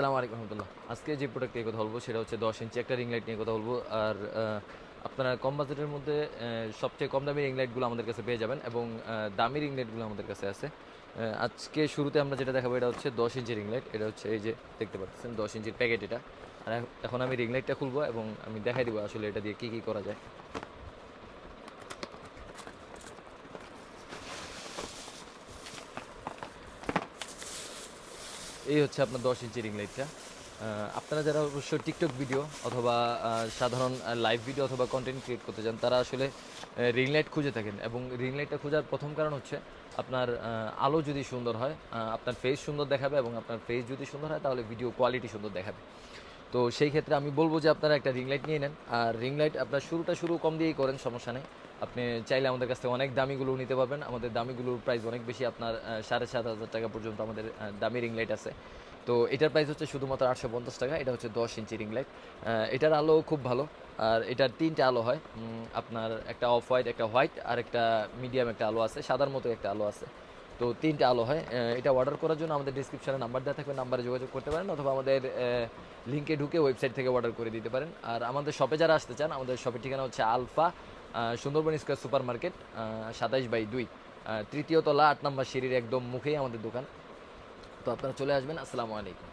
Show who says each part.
Speaker 1: আসসালামু আলাইকুম রহমতুল্লাহ। আজকে যে প্রোডাক্ট নিয়ে কথা বলব সেটা হচ্ছে দশ ইঞ্চি একটা রিং লাইট নিয়ে কথা বলব। আর আপনারা কম বাজেটের মধ্যে সবচেয়ে কম দামি রিং লাইটগুলো আমাদের কাছে পেয়ে যাবেন এবং দামি রিং লাইটগুলো আমাদের কাছে আছে। আজকে শুরুতে আমরা যেটা দেখাবো এটা হচ্ছে দশ ইঞ্চি রিং লাইট এটা হচ্ছে এই যে দেখতে পাচ্ছেন, দশ ইঞ্চির প্যাকেট এটা। আর এখন আমি রিং লাইটটা খুলবো এবং আমি দেখাই দিব আসলে এটা দিয়ে কী কী করা যায়। এই হচ্ছে আপনার দশ ইঞ্চি রিং লাইটটা আপনারা যারা অবশ্য টিকটক ভিডিও অথবা সাধারণ লাইভ ভিডিও অথবা কন্টেন্ট ক্রিয়েট করতে চান, তারা আসলে রিং লাইট খুঁজে থাকেন এবং রিং লাইটটা খোঁজার প্রথম কারণ হচ্ছে আপনার আলো যদি সুন্দর হয় আপনার ফেস সুন্দর দেখাবে এবং আপনার ফেস যদি সুন্দর হয়, তাহলে ভিডিও কোয়ালিটি সুন্দর দেখাবে। তো সেই ক্ষেত্রে আমি বলব যে আপনারা একটা রিং লাইট নিয়ে নেন। আর রিং লাইট আপনার শুরুটা শুরু কম দিয়েই করেন, সমস্যা নেই। আপনি চাইলে আমাদের কাছ থেকে অনেক দামিগুলো নিতে পারবেন। আমাদের দামিগুলোর প্রাইস অনেক বেশি, আপনার সাড়ে সাত হাজার টাকা পর্যন্ত আমাদের দামি রিং লাইট আছে। তো এটার প্রাইস হচ্ছে শুধুমাত্র আটশো পঞ্চাশ টাকা, এটা হচ্ছে দশ ইঞ্চি রিং লাইট এটার আলো খুব ভালো। আর এটার তিনটে আলো হয়। আপনার একটা অফ হোয়াইট একটা হোয়াইট আর একটা মিডিয়াম একটা আলো আছে। সাদার মতো একটা আলো আছে। তো তিনটে আলো হয়। এটা অর্ডার করার জন্য আমাদের ডিসক্রিপশনে নাম্বার দেওয়া থাকবে। নাম্বারে যোগাযোগ করতে পারেন, অথবা আমাদের লিঙ্কে ঢুকে ওয়েবসাইট থেকে অর্ডার করে দিতে পারেন। আর আমাদের শপে যারা আসতে চান, আমাদের শপের ঠিকানা হচ্ছে alpha Sundarban square super market সাতাইশ বাই দুই। তৃতীয় তলা, আট নম্বর সিঁড়ির একদম মুখেই আমাদের দোকান। তো আপনারা চলে আসবেন। আসসালামু আলাইকুম।